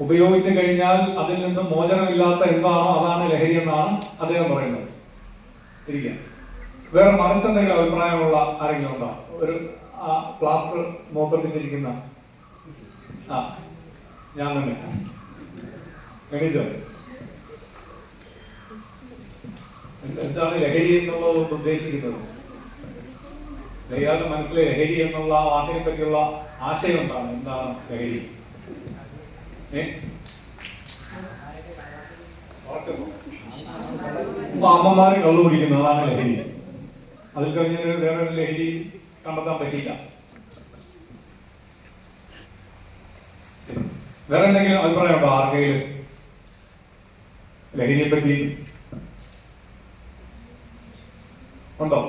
ഉപയോഗിച്ചു കഴിഞ്ഞാൽ അതിൽ നിന്ന് മോചനമില്ലാത്ത എന്താണോ അതാണ് ലഹരി എന്നാണ് അദ്ദേഹം പറയുന്നത്. ഇരിക്കാം. വേറെ മറിച്ചെന്തെങ്കിലും അഭിപ്രായമുള്ള ആരെങ്കിലും ഉണ്ടോ? ഒരു പ്ലാസ്റ്റർ മോപ്പിച്ചിരിക്കുന്ന ആ ഞാൻ തന്നെ. എന്താണ് ലഹരി എന്നുള്ളത് കൊണ്ട് ഉദ്ദേശിക്കുന്നത് ലഹരിയാതെ മനസ്സിലെ ലഹരി എന്നുള്ള വാക്കിനെ പറ്റിയുള്ള ആശയം എന്താണ്? എന്താണ് ലഹരി? അമ്മമാര് കള്ളു കുടിക്കുന്നത് അതാണ് ലഹരി അതിൽ കഴിഞ്ഞ വേറെ ഒരു ലഹരി കണ്ടെത്താൻ പറ്റില്ല. വേറെ എന്തെങ്കിലും അഭിപ്രായം ഉണ്ടോ ആർക്കെങ്കിലും ലഹരിയെ പറ്റി? ഉണ്ടോ?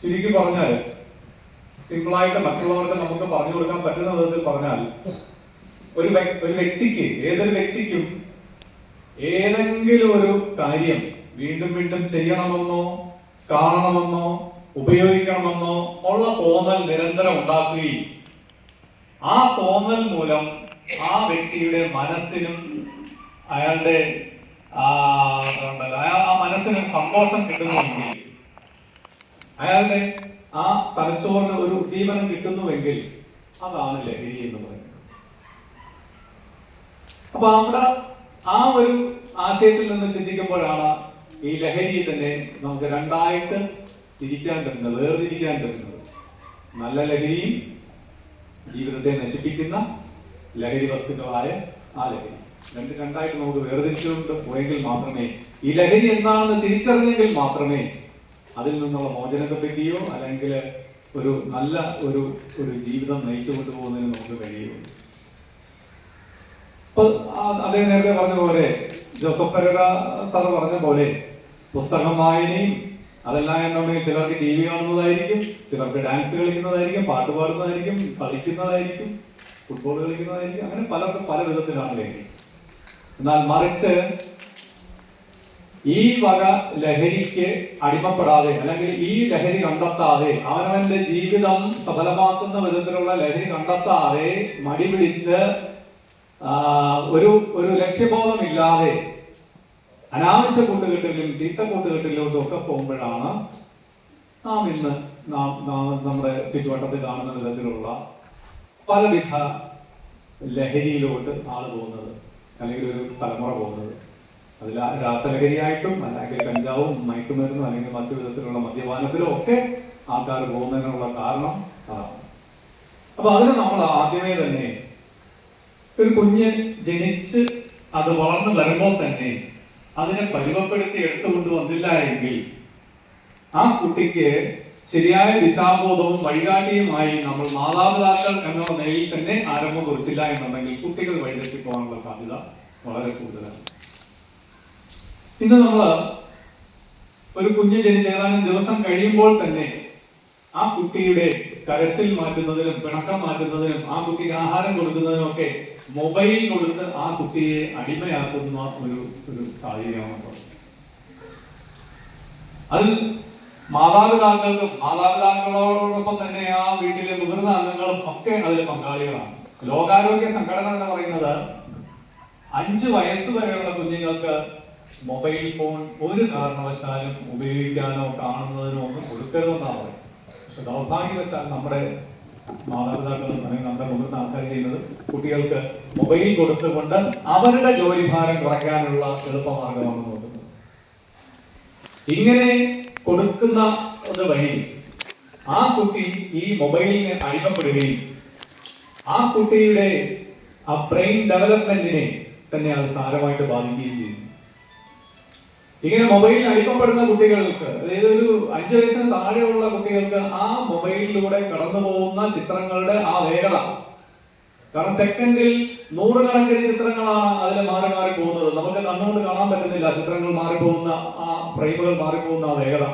ചുരുക്കി പറഞ്ഞാൽ സിമ്പിളായിട്ട് മറ്റുള്ളവർക്ക് നമുക്ക് പറഞ്ഞു കൊടുക്കാൻ പറ്റുന്ന വിധത്തിൽ പറഞ്ഞാൽ ഒരു ഒരു വ്യക്തിക്ക് ഏതൊരു വ്യക്തിക്കും ഏതെങ്കിലും ഒരു കാര്യം വീണ്ടും വീണ്ടും ചെയ്യണമെന്നോ കാണണമെന്നോ ഉപയോഗിക്കണമെന്നോ ഉള്ള തോന്നൽ നിരന്തരം ഉണ്ടാക്കുകയും ആ തോന്നൽ മൂലം ആ വ്യക്തിയുടെ മനസ്സിനും അയാളുടെ ആ ആ മനസ്സിന് സന്തോഷം കിട്ടുന്നുവെങ്കിൽ അയാളുടെ ആ തലച്ചോറിന് ഒരു ഉദ്ദീപനം കിട്ടുന്നുവെങ്കിൽ അതാണ് ലഹരി എന്ന് പറയുന്നത്. അപ്പൊ അവിടെ ആ ഒരു ആശയത്തിൽ നിന്ന് ചിന്തിക്കുമ്പോഴാണ് ഈ ലഹരിയെ തന്നെ നമുക്ക് രണ്ടായിട്ട് തിരിക്കാൻ പറ്റുന്നത് വേർതിരിക്കാൻ പറ്റുന്നത്. നല്ല ലഹരിയും ജീവിതത്തെ നശിപ്പിക്കുന്ന ലഹരി വസ്തുക്കളായ ആ ലഹരി. രണ്ട് രണ്ടായിട്ട് നമുക്ക് വേർതിരിച്ചുകൊണ്ട് പോയെങ്കിൽ മാത്രമേ ഈ ലഹരി എന്താണെന്ന് തിരിച്ചറിഞ്ഞെങ്കിൽ മാത്രമേ അതിൽ നിന്നുള്ള മോചനത്തെ പറ്റിയോ അല്ലെങ്കിൽ ഒരു നല്ല ഒരു ഒരു ജീവിതം നയിച്ചു കൊണ്ടുപോകുന്നതിന് നമുക്ക് കഴിയുള്ളൂ. അദ്ദേഹം നേരത്തെ പറഞ്ഞ പോലെ ജോസഫ് പെരേര സാർ പറഞ്ഞ പോലെ പുസ്തകം വായനയും അതെല്ലാം എന്നുണ്ടെങ്കിൽ ചിലർക്ക് ടി വി കാണുന്നതായിരിക്കും ചിലർക്ക് ഡാൻസ് കളിക്കുന്നതായിരിക്കും പാട്ട് പാടുന്നതായിരിക്കും കളിക്കുന്നതായിരിക്കും ഫുട്ബോൾ കളിക്കുന്നതായിരിക്കും അങ്ങനെ പലർക്കും പല വിധത്തിലാണ് എന്നാൽ മറിച്ച് ഈ വക ലഹരിക്ക് അടിമപ്പെടാതെ അല്ലെങ്കിൽ ഈ ലഹരി കണ്ടെത്താതെ അവനവന്റെ ജീവിതം സഫലമാക്കുന്ന വിധത്തിലുള്ള ലഹരി കണ്ടെത്താതെ മടി പിടിച്ച് ഒരു ഒരു ലക്ഷ്യബോധമില്ലാതെ അനാവശ്യ കൂട്ടുകെട്ടിലും ചീത്ത കൂട്ടുകെട്ടിലോട്ടും ഒക്കെ പോകുമ്പോഴാണ് നാം ഇന്ന് നാം നമ്മുടെ ചുറ്റുവട്ടത്തിൽ കാണുന്ന വിധത്തിലുള്ള പലവിധ ലഹരിയിലോട്ട് ആൾ പോകുന്നത് അല്ലെങ്കിൽ ഒരു തലമുറ പോകുന്നത്. അതിൽ രാസലഹരിയായിട്ടും അല്ലെങ്കിൽ കഞ്ചാവും മയക്കുമരുന്നും അല്ലെങ്കിൽ മറ്റു വിധത്തിലുള്ള മദ്യപാനത്തിലും ഒക്കെ ആൾക്കാർ പോകുന്നതിനുള്ള കാരണം അതാണ്. അപ്പൊ അതിന് നമ്മൾ ആദ്യമേ തന്നെ ഒരു കുഞ്ഞ് ജനിച്ച് അത് വളർന്നു വരുമ്പോൾ തന്നെ അതിനെ പരിമപ്പെടുത്തി എടുത്തുകൊണ്ട് വന്നില്ല എങ്കിൽ ആ കുട്ടിക്ക് ശരിയായ ദിശാബോധവും വഴികാട്ടിയുമായി നമ്മൾ മാതാപിതാക്കൾ എന്നുള്ള നിലയിൽ തന്നെ ആരംഭം കുറിച്ചില്ല എന്നുണ്ടെങ്കിൽ കുട്ടികൾ വഴിതെറ്റി പോകാനുള്ള സാധ്യത വളരെ കൂടുതലാണ്. ഇന്ന് നമ്മൾ ഒരു കുഞ്ഞ് ജനിച്ച് ഏതാനും ദിവസം കഴിയുമ്പോൾ തന്നെ ആ കുട്ടിയുടെ കരച്ചിൽ മാറ്റുന്നതിനും പിണക്കം മാറ്റുന്നതിനും ആ കുട്ടിക്ക് ആഹാരം കൊടുക്കുന്നതിനും ഒക്കെ മൊബൈൽ കൊടുത്ത് ആ കുട്ടിയെ അടിമയാക്കുന്ന ഒരു ഒരു സാഹചര്യമാണ്. അതിൽ മാതാപിതാക്കൾക്കും മാതാപിതാക്കളോടൊപ്പം തന്നെ ആ വീട്ടിലെ മുതിർന്ന അംഗങ്ങളും ഒക്കെ അതിൽ പങ്കാളികളാണ് ലോകാരോഗ്യ സംഘടന എന്ന് പറയുന്നത് അഞ്ച് വയസ്സ് വരെയുള്ള കുഞ്ഞുങ്ങൾക്ക് മൊബൈൽ ഫോൺ ഒരു കാരണവശാലും ഉപയോഗിക്കാനോ കാണുന്നതിനോ ഒന്നും കൊടുക്കരുതെന്നാണ് പറയുന്നത് പക്ഷെ ദൗർഭാഗ്യവശാൽ നമ്മുടെ മാതാപിതാക്കൾ അല്ലെങ്കിൽ നമ്മുടെ മുതിർന്ന ആൾക്കാർ ചെയ്യുന്നത് കുട്ടികൾക്ക് മൊബൈൽ കൊടുത്തുകൊണ്ട് അവരുടെ ജോലിഭാരം കുറയ്ക്കാനുള്ള എളുപ്പമാർഗമാണ് നോക്കുന്നത്. ഇങ്ങനെ കൊടുക്കുന്ന ഒരു വഴി ആ കുട്ടി ഈ മൊബൈലിന് അടിമപ്പെടുകയും ആ കുട്ടിയുടെ ആ ബ്രെയിൻ ഡെവലപ്മെന്റിനെ തന്നെ അത് സാരമായിട്ട് ബാധിക്കുകയും ചെയ്യും. ഇങ്ങനെ മൊബൈലിന് അടിമപ്പെടുന്ന കുട്ടികൾക്ക് അതായത് ഒരു അഞ്ചു വയസ്സിന് താഴെയുള്ള കുട്ടികൾക്ക് ആ മൊബൈലിലൂടെ കടന്നു പോകുന്ന ചിത്രങ്ങളുടെ ആ വേഗത. കാരണം സെക്കൻഡിൽ നൂറുകണക്കിന് ചിത്രങ്ങളാണ് അതിൽ മാറി മാറി പോകുന്നത്. നമുക്ക് കണ്ണുകൊണ്ട് കാണാൻ പറ്റുന്നില്ല ചിത്രങ്ങൾ മാറിപ്പോകുന്ന ആ ഫ്രെയിമുകൾ മാറിപ്പോകുന്ന ആ വേഗത.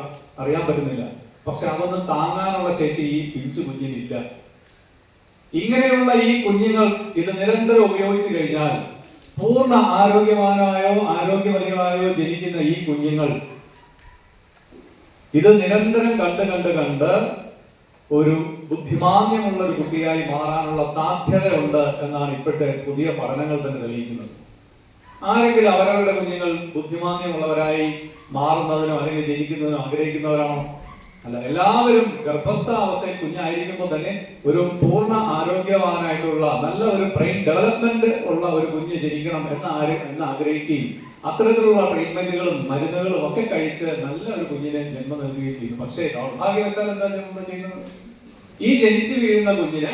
അറിയാൻ പറ്റുന്നില്ല. പക്ഷെ അതൊന്നും താങ്ങാനുള്ള ശേഷി ഈ പിഞ്ചു കുഞ്ഞിനില്ല. ഇങ്ങനെയുള്ള ഈ കുഞ്ഞുങ്ങൾ ഇത് നിരന്തരം ഉപയോഗിച്ചു കഴിഞ്ഞാൽ പൂർണ ആരോഗ്യവാനായോ ആരോഗ്യവതിയായോ ജനിക്കുന്ന ഈ കുഞ്ഞുങ്ങൾ ഇത് നിരന്തരം കണ്ട് കണ്ട് കണ്ട് ഒരു ബുദ്ധിമാന്യമുള്ള ഒരു കുട്ടിയായി മാറാനുള്ള സാധ്യതയുണ്ട് എന്നാണ് ഇപ്പോഴത്തെ പുതിയ പഠനങ്ങൾ തന്നെ തെളിയിക്കുന്നത്. ആരെങ്കിലും അവരവരുടെ കുഞ്ഞുങ്ങൾ ബുദ്ധിമാന്യമുള്ളവരായി മാറുന്നതിനോ അല്ലെങ്കിൽ ജനിക്കുന്നതിനോ ആഗ്രഹിക്കുന്നവരാണോ? അല്ല എല്ലാവരും ഗർഭസ്ഥാവസ്ഥയിൽ കുഞ്ഞായിരിക്കുമ്പോൾ തന്നെ ഒരു പൂർണ ആരോഗ്യവാനായിട്ടുള്ള നല്ല ഒരു ബ്രെയിൻ ഡെവലപ്മെന്റ് ഉള്ള ഒരു കുഞ്ഞ് ജനിക്കണം എന്ന് ആര് എന്ന് ആഗ്രഹിക്കുകയും അത്തരത്തിലുള്ള ട്രീറ്റ്മെന്റുകളും മരുന്നുകളും ഒക്കെ കഴിച്ച് നല്ല ഒരു കുഞ്ഞിനെ ജന്മം നൽകുകയും ചെയ്യുന്നു പക്ഷേ ദൗർഭാഗ്യവശാൽ എന്താ നമ്മൾ ചെയ്യുന്നത് ഈ ജനിച്ചു വീഴുന്ന കുഞ്ഞിന്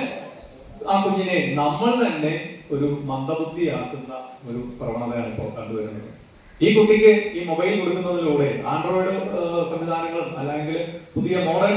ആ കുഞ്ഞിനെ നമ്മൾ തന്നെ ഒരു മന്ദബുദ്ധിയാക്കുന്ന ഒരു പ്രവണതയാണ് ഇപ്പോൾ കണ്ടുവരുന്നത്. ഈ കുട്ടിക്ക് ഈ മൊബൈൽ കൊടുക്കുന്നതിലൂടെ ആൻഡ്രോയിഡ് സംവിധാനങ്ങളും അല്ലെങ്കിൽ പുതിയ മോഡേൺ